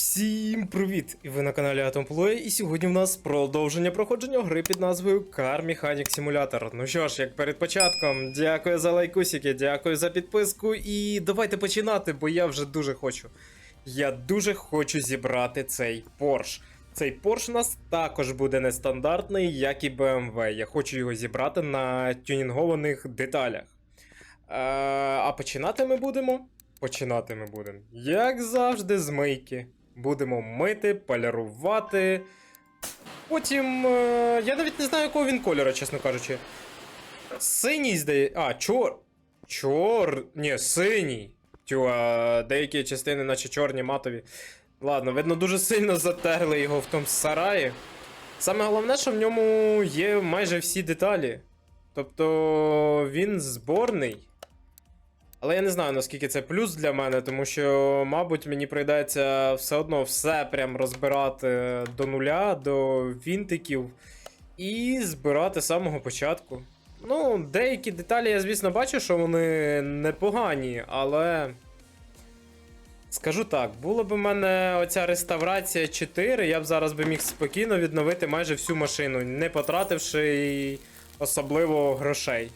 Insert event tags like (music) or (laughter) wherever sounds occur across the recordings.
Всім привіт! І ви на каналі Atomplay, і сьогодні в нас продовження проходження гри під назвою Car Mechanic Simulator. Ну що ж, як перед початком, дякую за лайкусики, дякую за підписку, і давайте починати, бо я вже дуже хочу. Я дуже хочу зібрати цей Porsche. Цей Porsche у нас також буде нестандартний, як і BMW. Я хочу його зібрати на тюнінгованих деталях. Е, а починати ми будемо. Починати ми будемо, як завжди, з мийки. Будемо мити, полярувати. Потім. Е, я навіть не знаю, якого він кольору, чесно кажучи. Синій здає. А, чор. Чор. Ні, синій. Тю, а деякі частини, наче чорні, матові. Ладно, видно, дуже сильно затерли його в тому сараї. Саме головне, що в ньому є майже всі деталі. Тобто він зборний. Але я не знаю, наскільки це плюс для мене, тому що, мабуть, мені прийдеться все одно все прям розбирати до нуля, до вінтиків і збирати з самого початку. Ну, деякі деталі я, звісно, бачу, що вони непогані, але. Скажу так, було б у мене оця реставрація 4, я б зараз би міг спокійно відновити майже всю машину, не потративши особливо грошей.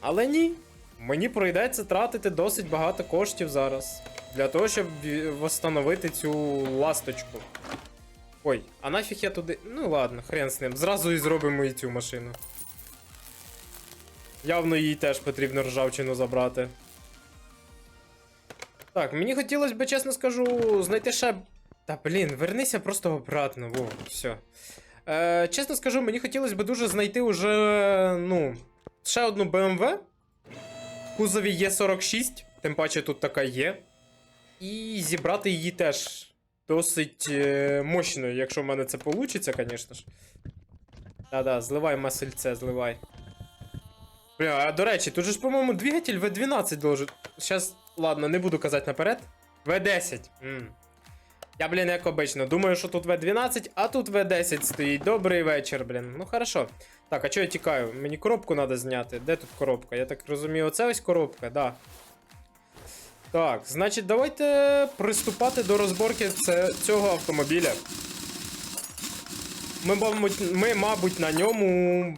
Але ні. Мені прийдеться тратити досить багато коштів зараз. Для того, щоб встановити цю ласточку. Ой, а нафіг я туди. Ну ладно, хрен з ним. Зразу і зробимо і цю машину. Явно їй теж потрібно ржавчину забрати. Так, мені хотілося б, чесно скажу, знайти ще. Та блін, вернися просто обратно, во, все. Е, чесно скажу, мені хотілося б дуже знайти уже, ну, ще одну BMW. Кузові є 46, тим паче тут така є. І зібрати її теж досить е, мощно, якщо в мене це вийде, звісно ж. Да-да, зливай масельце, зливай. Бля, а до речі, тут же ж, по-моєму, двигатель V12 должен. Щас, ладно, не буду казати наперед. V10. М. Я, блін, як обично, думаю, що тут V12, а тут V10 стоїть. Добрий вечір, блін. Ну хорошо. Так, а чого я тікаю? Мені коробку треба зняти. Де тут коробка? Я так розумію, оце ось коробка, да. Так, значить, давайте приступати до розборки цього автомобіля. Ми, мабуть, ми, мабуть, на ньому.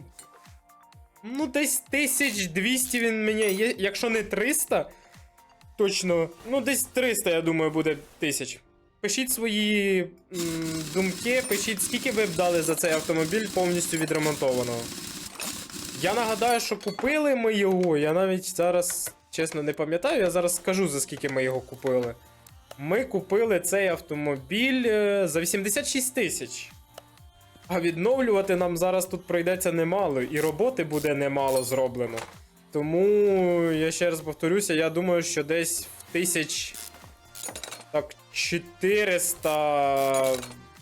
Ну, десь 1200 він мені. Якщо не 300, точно. Ну, десь 300, я думаю, буде тисяч. Пишіть свої м, думки, пишіть, скільки ви б дали за цей автомобіль повністю відремонтованого. Я нагадаю, що купили ми його. Я навіть зараз, чесно, не пам'ятаю, я зараз скажу, за скільки ми його купили. Ми купили цей автомобіль е, за 86 тисяч. А відновлювати нам зараз тут прийдеться немало, і роботи буде немало зроблено. Тому я ще раз повторюся, я думаю, що десь в тисяч. Так, 400.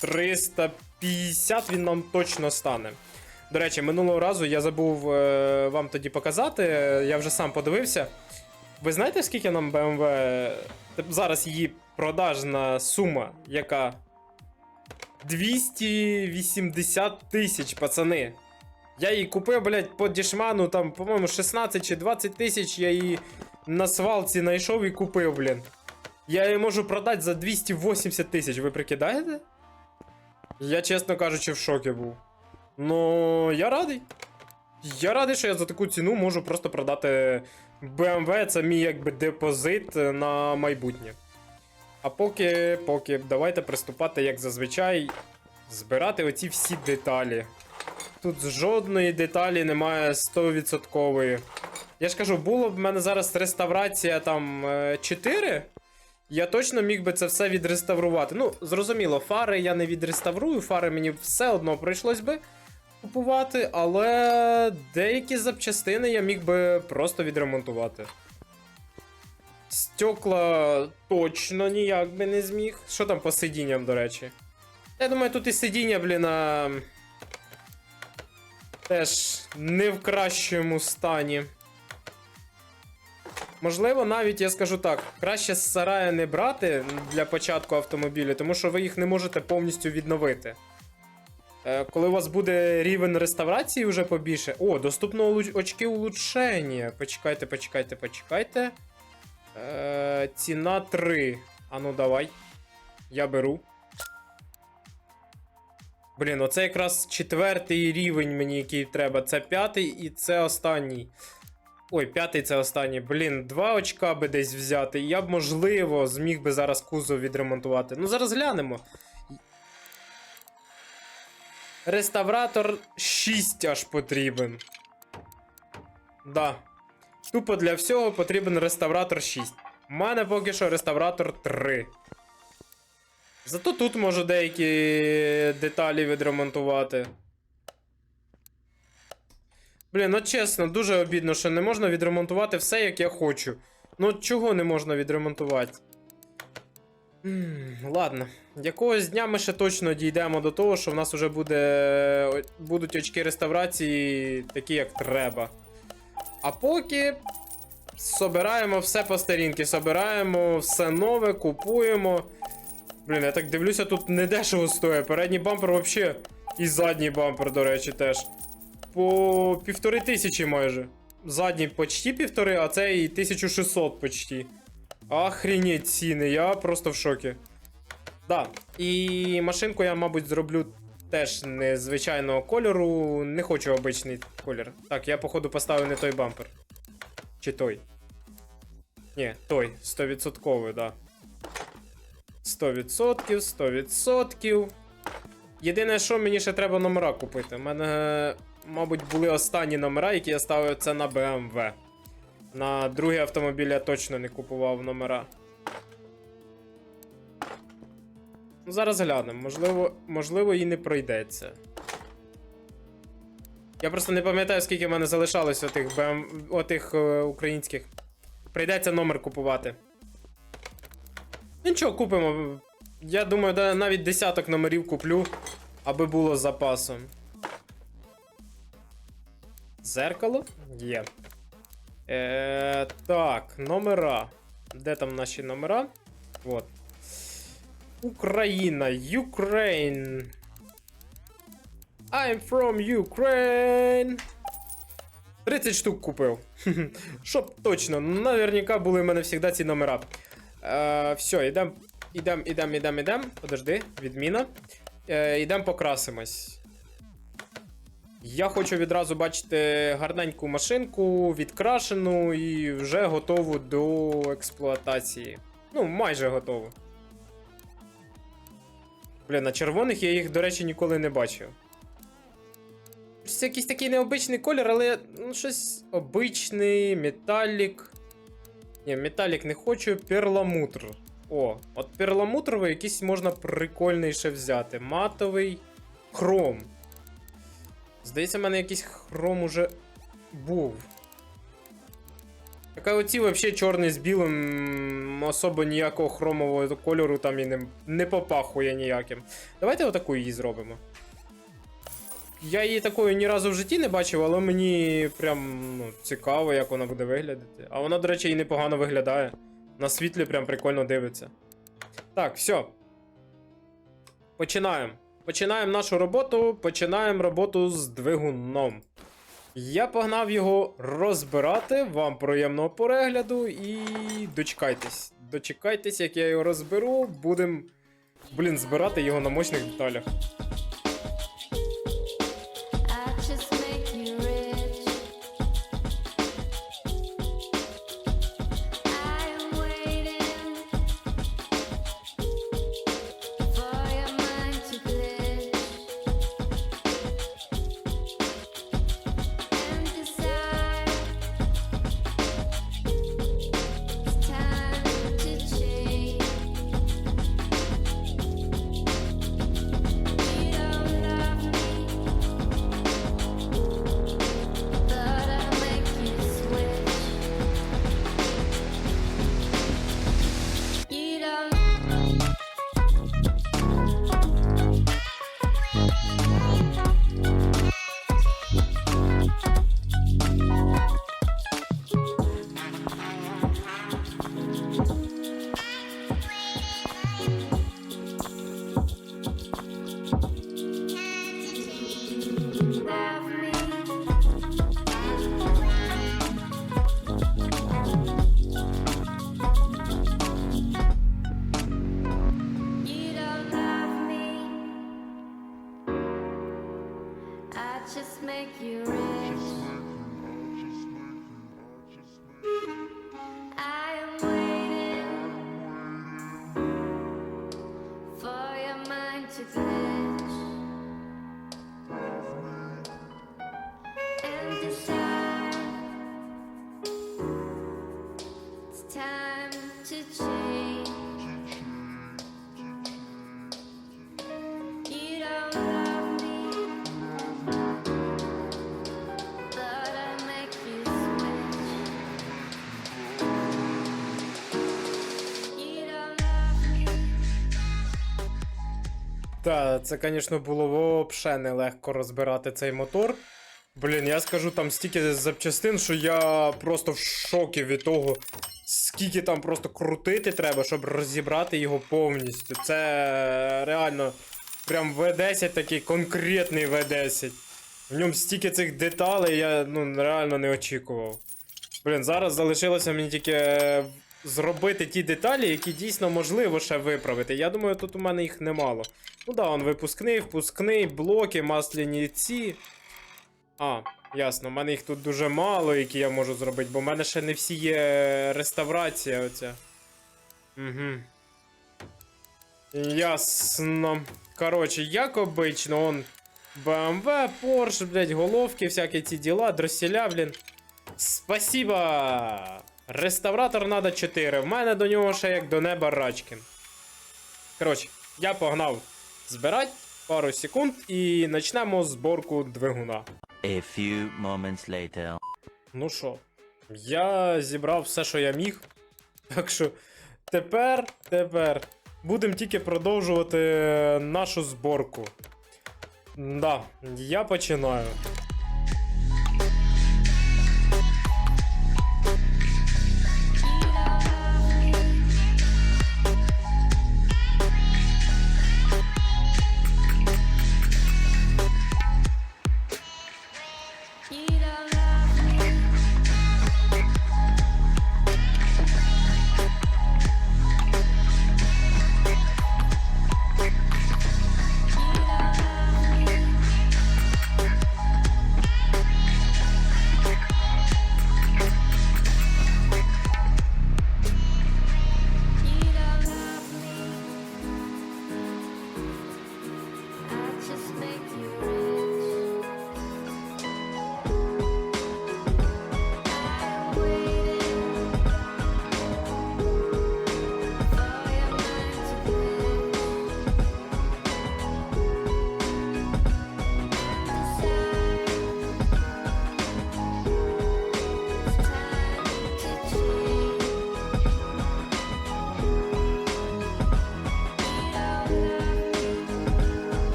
350 він нам точно стане. До речі, минулого разу я забув е, вам тоді показати, е, я вже сам подивився. Ви знаєте, скільки нам BMW. Зараз її продажна сума, яка 280 тисяч, пацани. Я її купив, блядь, по дешману, там, по-моєму, 16 чи 20 тисяч я її на свалці знайшов і купив, блін. Я її можу продати за 280 тисяч, ви прикидаєте? Я, чесно кажучи, в шокі був. Ну, я радий. Я радий, що я за таку ціну можу просто продати BMW, це мій якби депозит на майбутнє. А поки, поки, давайте приступати, як зазвичай, збирати оці всі деталі. Тут жодної деталі немає 100%. Я ж кажу, було б в мене зараз реставрація там е, 4. Я точно міг би це все відреставрувати. Ну, зрозуміло, фари я не відреставрую, фари мені все одно прийшлось би купувати, але деякі запчастини я міг би просто відремонтувати. Стекла точно ніяк би не зміг. Що там по сидінням, до речі? Я думаю, тут і сидіння, блін, а... теж не в кращому стані. Можливо, навіть я скажу так, краще з сарая не брати для початку автомобілі, тому що ви їх не можете повністю відновити. Е, Коли у вас буде рівень реставрації вже побільше. О, доступно очки улучшення. Почекайте, почекайте, почекайте. Е, ціна 3. А ну давай. Я беру. Блін, оце якраз четвертий рівень мені, який треба. Це п'ятий і це останній. Ой, п'ятий це останній. Блін, два очка би десь взяти. Я б, можливо, зміг би зараз кузов відремонтувати. Ну, зараз глянемо. Реставратор 6 аж потрібен. Да. Тупо для всього потрібен реставратор 6. У мене поки що реставратор 3. Зато тут можу деякі деталі відремонтувати. Блін, ну чесно, дуже обідно, що не можна відремонтувати все, як я хочу. Ну чого не можна відремонтувати? М, Ладно, якогось дня ми ще точно дійдемо до того, що в нас вже буде, будуть очки реставрації такі, як треба. А поки собираємо все по старінки, собираємо все нове, купуємо. Блін, я так дивлюся, тут не дешево стоїть. Передній бампер взагалі. І задній бампер, до речі, теж. По півтори тисячі майже. Задній почти півтори, а цей 1600 почти. Охренеть ціни, я просто в шокі. Да. І машинку я, мабуть, зроблю теж незвичайного кольору. Не хочу обичний колір. Так, я, походу, поставив не той бампер. Чи той? Ні, той, 100%, да. 100%, 100%. Єдине, що мені ще треба номера купити. У мене, мабуть, були останні номера, які я ставив це на BMW. На другий автомобіль я точно не купував номера. Ну, зараз глянемо. Можливо, можливо, і не пройдеться. Я просто не пам'ятаю, скільки в мене залишалось отих, BM... отих е, українських. Прийдеться номер купувати. Нічого, купимо. Я думаю, навіть десяток номерів куплю, аби було з запасом. Зеркало? Є. Е, так, номера. Де там наші номера? От. Україна, Ukraine. I'm from Ukraine. 30 штук купив. (laughs) Щоб точно, наверняка були в мене завжди ці номера. Е, все, йдем, ідем, ідем, ідем, ідем. Подожди, відміна. Е, ідем покрасимось. Я хочу відразу бачити гарненьку машинку, відкрашену і вже готову до експлуатації. Ну, майже готову. Блін, на червоних я їх, до речі, ніколи не бачив. Це якийсь такий необичний колір, але ну, щось обичний, металік. Ні, металік не хочу, перламутр. О, от перламутровий якийсь можна прикольний ще взяти. Матовий хром. Здається, в мене якийсь хром уже був. Так а оці взагалі чорний з білим особо ніякого хромового кольору там і не, не попахує ніяким. Давайте отаку її зробимо. Я її такою ні разу в житті не бачив, але мені прям ну, цікаво, як вона буде виглядати. А вона, до речі, і непогано виглядає. На світлі прям прикольно дивиться. Так, все. Починаємо. Починаємо нашу роботу. Починаємо роботу з двигуном. Я погнав його розбирати. Вам приємного перегляду і дочекайтесь. Дочекайтесь, як я його розберу. Будемо, блін, збирати його на мощних деталях. Та, це, звісно, було взагалі нелегко розбирати цей мотор. Блін, я скажу там стільки запчастин, що я просто в шокі від того, скільки там просто крутити треба, щоб розібрати його повністю. Це реально прям V10 такий конкретний V10. В ньому стільки цих деталей я ну, реально не очікував. Блін, зараз залишилося мені тільки зробити ті деталі, які дійсно можливо ще виправити. Я думаю, тут у мене їх немало. Ну да, он випускний, впускний, блоки, масляні ці. А, ясно, в мене їх тут дуже мало, які я можу зробити, бо в мене ще не всі є реставрація оця. Угу. Ясно. Коротше, як обично, он BMW, Porsche, блядь, головки, всякі ці діла, дросіля, блін. Спасибо! Реставратор надо 4. В мене до нього ще як до неба рачки. Коротше, я погнав збирати пару секунд і почнемо зборку двигуна. A few moments later. Ну що, я зібрав все, що я міг. Так що тепер, тепер будемо тільки продовжувати нашу зборку. Да, я починаю.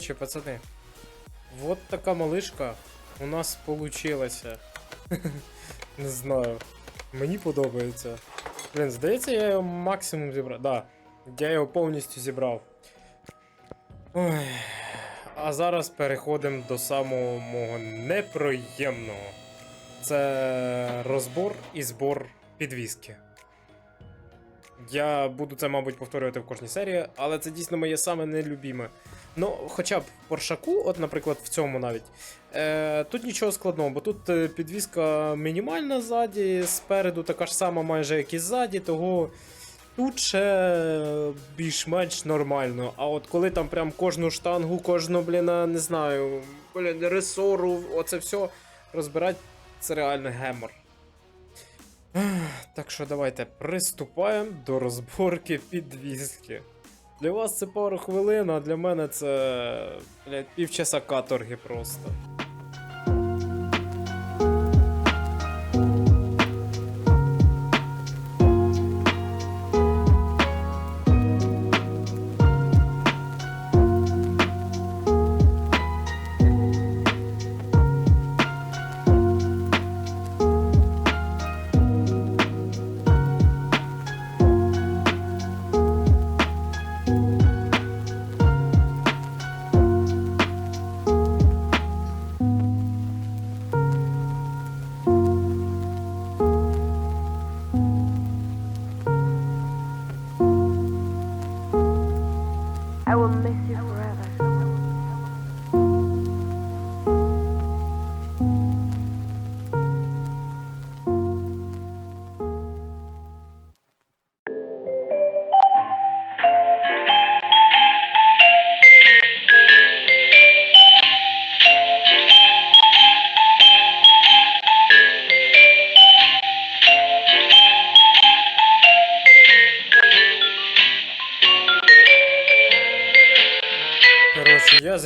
Коротше, пацани, вот така малишка у нас получилася. (laughs) Не знаю. Мені подобається. Блін, здається, я його максимум зібрав. Да, я його повністю зібрав. Ой. А зараз переходимо до самого мого неприємного. Це розбор і збор підвіски. Я буду це, мабуть, повторювати в кожній серії, але це дійсно моє саме нелюбіме. Ну, хоча б в Поршаку, от, наприклад, в цьому навіть. Е, тут нічого складного, бо тут е, підвіска мінімальна ззаді, спереду така ж сама майже як і ззаді, того тут ще більш-менш нормально. А от коли там прям кожну штангу, кожну, блін, не знаю, блін, ресору, оце все розбирати, це реально гемор. Так що давайте приступаємо до розборки підвізки. Для вас це пару хвилин, а для мене це блядь, півчаса каторги просто.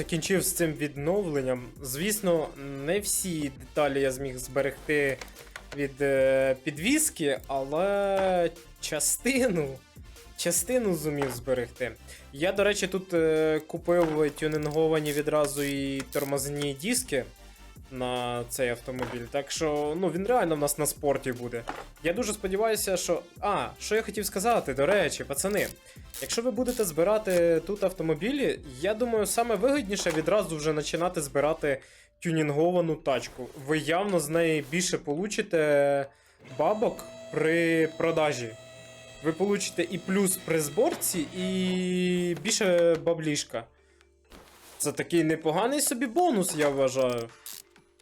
Закінчив з цим відновленням. Звісно, не всі деталі я зміг зберегти від е, підвіски, але частину. Частину зумів зберегти. Я, до речі, тут е, купив тюнинговані відразу і тормозні диски на цей автомобіль. Так що ну, він реально в нас на спорті буде. Я дуже сподіваюся, що. А, що я хотів сказати, до речі, пацани. Якщо ви будете збирати тут автомобілі, я думаю, саме вигідніше відразу вже починати збирати тюнінговану тачку. Ви явно з неї більше получите бабок при продажі. Ви получите і плюс при зборці, і більше баблішка. Це такий непоганий собі бонус, я вважаю.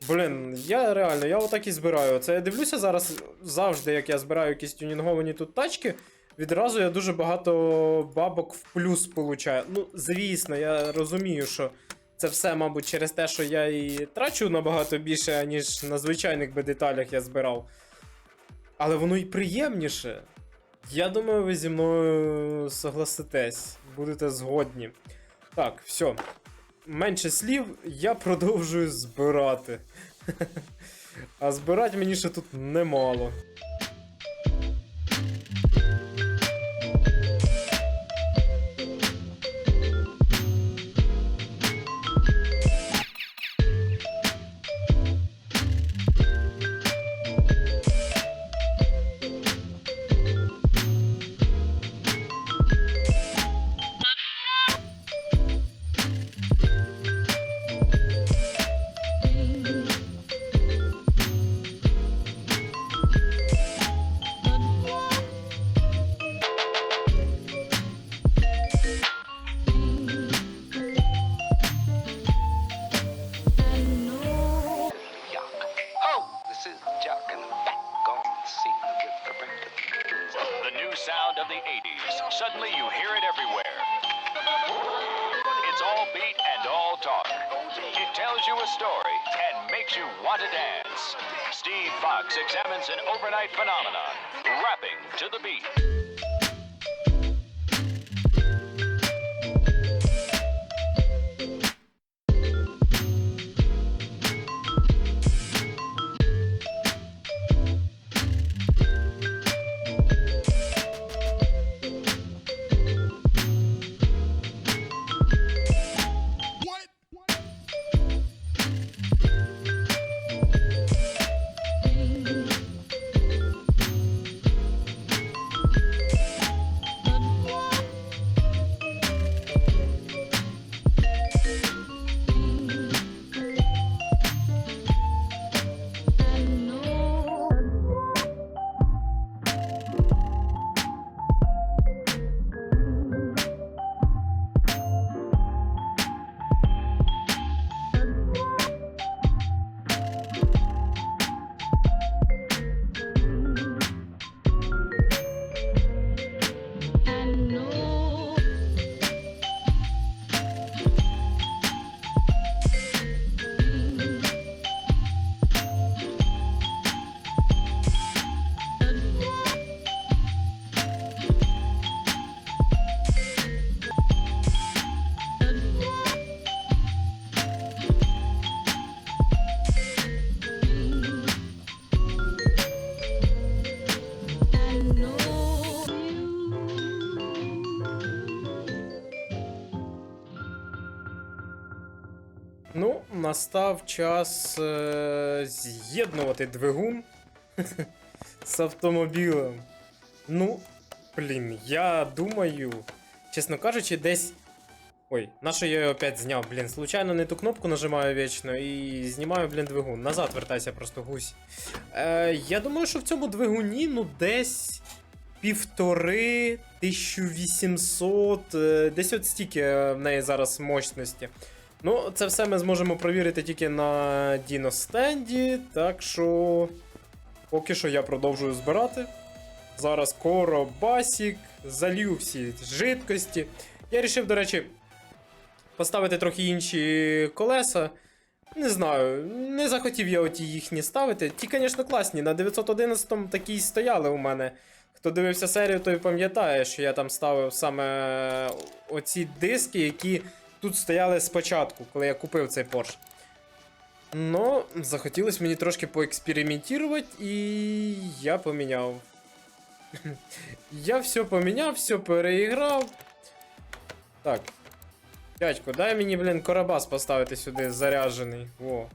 Блін, я реально, я отак і збираю. Це я дивлюся зараз завжди, як я збираю якісь тюнінговані тут тачки. Відразу я дуже багато бабок в плюс получаю. Ну, звісно, я розумію, що це все, мабуть, через те, що я і трачу набагато більше, ніж на звичайних би деталях я збирав. Але воно і приємніше. Я думаю, ви зі мною согласитесь, будете згодні. Так, все. Менше слів, я продовжую збирати. (laughs) А збирати мені ще тут немало. Beat and all talk. It tells you a story and makes you want to dance. Steve Fox examines an overnight phenomenon, rapping to the beat. Настав час е, з'єднувати двигун (laughs) з автомобілем. Ну, блін, я думаю, чесно кажучи, десь. Ой, на що я його опять зняв, блін. Случайно не ту кнопку нажимаю вічно і знімаю, блін, двигун. Назад вертайся просто гусь. Е, я думаю, що в цьому двигуні, ну, десь півтори 1800, е, десь от стільки е, в неї зараз мощності. Ну, це все ми зможемо провірити тільки на Діностенді, так що поки що я продовжую збирати. Зараз коро басік, залью всі жидкості. Я вирішив, до речі, поставити трохи інші колеса. Не знаю, не захотів я оті їхні ставити. Ті, звісно, класні. На 911-му такі й стояли у мене. Хто дивився серію, той пам'ятає, що я там ставив саме оці диски, які тут стояли спочатку, коли я купив цей Porsche. Ну, захотілося мені трошки поекспериментувати, і я поміняв. (laughs) Я все поміняв, все переіграв. Так. Дядько, дай мені, блін, Карабас поставити сюди заряджений. Во.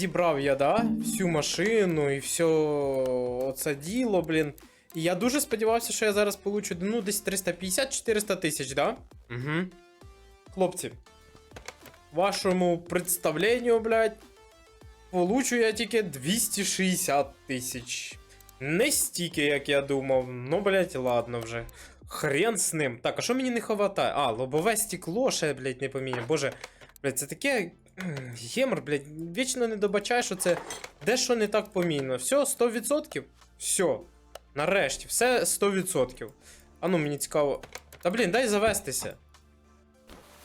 Зібрав я, да, всю машину і все оце діло, блін. І я дуже сподівався, що я зараз получу ну, десь 350-400 тисяч, да? Угу. Хлопці, вашому представленню, блядь, получу я тільки 260 тисяч. Не стільки, як я думав. Ну, блядь, ладно вже. Хрен з ним. Так, а що мені не хватає? А, лобове стекло ще, блядь, не поміняв. Боже, блядь, це таке. (clears throat) Гемор, блядь, вічно не добачає, що це дещо не так поміняно. Все, 100%? Все. Нарешті, все 100%. А ну, мені цікаво. Та блін, дай завестися.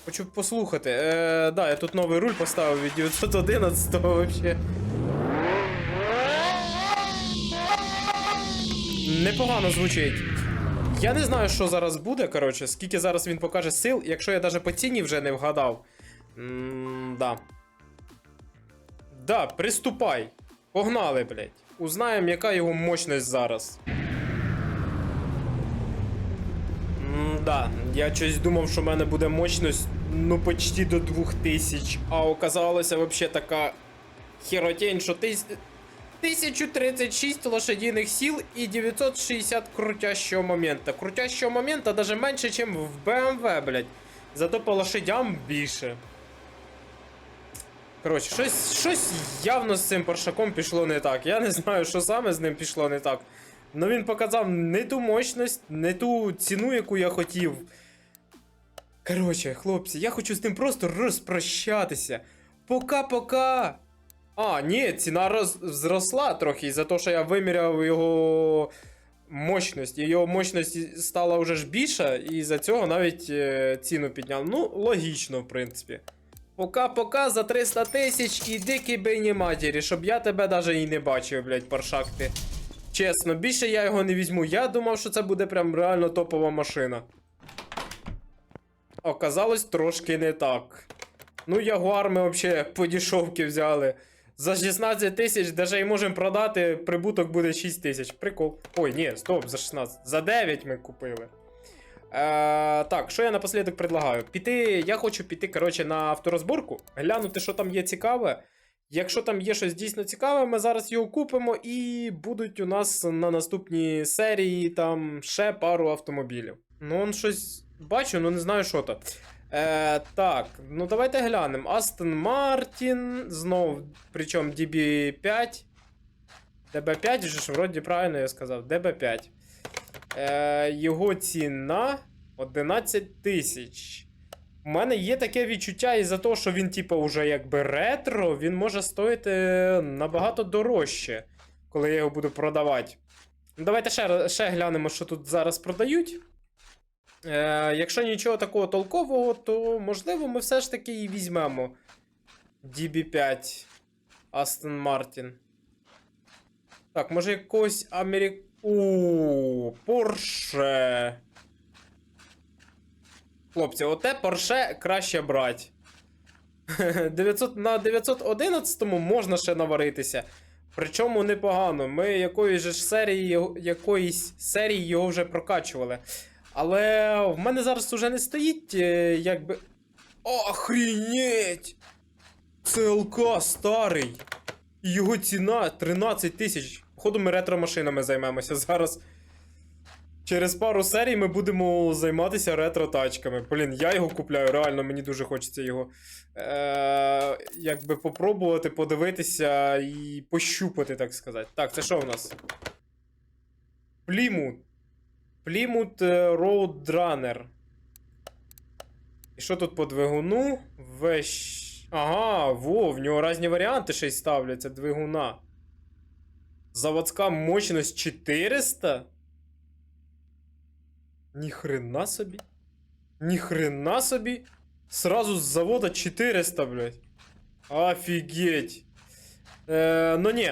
Хочу послухати. Е, да, я тут новий руль поставив від 911 вообще. Непогано звучить. Я не знаю, що зараз буде, коротше, скільки зараз він покаже сил, якщо я навіть по ціні вже не вгадав. М да. Да, приступай. Погнали, блядь. Узнаємо, яка його мощність зараз. Да, я щось думав, що в мене буде мощність ну почти до 2000, а оказалося вообще така херотень, що тис... 1036 лошадиних сил і 960 крутящого момента. Крутящого момента даже менше, ніж в BMW, блядь. Зато по лошадям більше. Коротше, щось, щось явно з цим паршаком пішло не так. Я не знаю, що саме з ним пішло не так. Ну він показав не ту мощність, не ту ціну, яку я хотів. Коротше, хлопці, я хочу з ним просто розпрощатися. Пока-пока! А, ні, ціна роз... зросла трохи за те, що я виміряв його мощність. Його мощність стала вже ж більша, і за цього навіть е, ціну підняв. Ну, логічно, в принципі. Пока-пока за 300 тисяч і дикі бийні щоб я тебе даже і не бачив, блядь, паршак ти. Чесно, більше я його не візьму. Я думав, що це буде прям реально топова машина. Оказалось трошки не так. Ну, Ягуар ми взагалі по дешевки взяли. За 16 тисяч даже і можемо продати, прибуток буде 6 тисяч. Прикол. Ой, ні, стоп, за 16. За 9 ми купили. Е, так, що я напослідок предлагаю? Піти, я хочу піти, коротше, на авторозборку, глянути, що там є цікаве. Якщо там є щось дійсно цікаве, ми зараз його купимо, і будуть у нас на наступній серії там ще пару автомобілів. Ну, он щось бачу, ну не знаю, що то. Е, так, ну давайте глянемо. Астон Мартін, знов, причому DB5. DB5 вже ж вроді правильно я сказав. DB5. Е, його ціна 11 тисяч. У мене є таке відчуття із-за того, що він, типу, вже якби ретро, він може стоїти набагато дорожче, коли я його буду продавати. Ну, давайте ще, ще глянемо, що тут зараз продають. Е, якщо нічого такого толкового, то можливо ми все ж таки і візьмемо DB5 Aston Martin. Так, може якогось Америк... У Porsche. Хлопці, оте Porsche краще брати. 900, (laughs) на 911 можна ще наваритися. Причому непогано. Ми якоїсь же серії, якоїсь серії його вже прокачували. Але в мене зараз уже не стоїть, е, якби. Охрінеть! ЦЛК старий. Його ціна 13 тисяч. Походу, ми ретро-машинами займемося (laughs) зараз. Через пару серій ми будемо займатися ретро-тачками. Блін, я його купляю, реально, мені дуже хочеться його. Е- якби попробувати, подивитися і пощупати, так сказати. Так, це що в нас? Плімут. Плімут е, Roadrunner. І що тут по двигуну? Вещ. Ага, во, в нього різні варіанти ще й ставляться двигуна. Заводська мощність 400? Ніхрена собі. Ніхрена собі. Сразу з завода 400, блядь. Офігеть. Е, ну ні.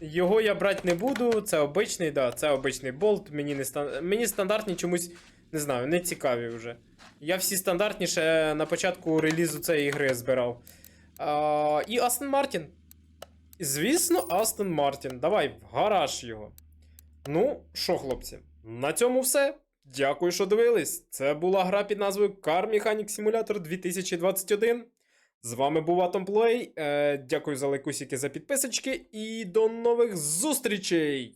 Його я брати не буду. Це обичний, да, це обичний болт. Мені, не стан... Мені стандартні чомусь, не знаю, не цікаві вже. Я всі стандартні ще на початку релізу цієї гри збирав. А, і Астон Мартін. Звісно, Астон Мартін. Давай в гараж його. Ну, що, хлопці, на цьому все. Дякую, що дивились. Це була гра під назвою Car Mechanic Simulator 2021. З вами був Atomplay. Е, дякую за лайкусики, за підписочки і до нових зустрічей!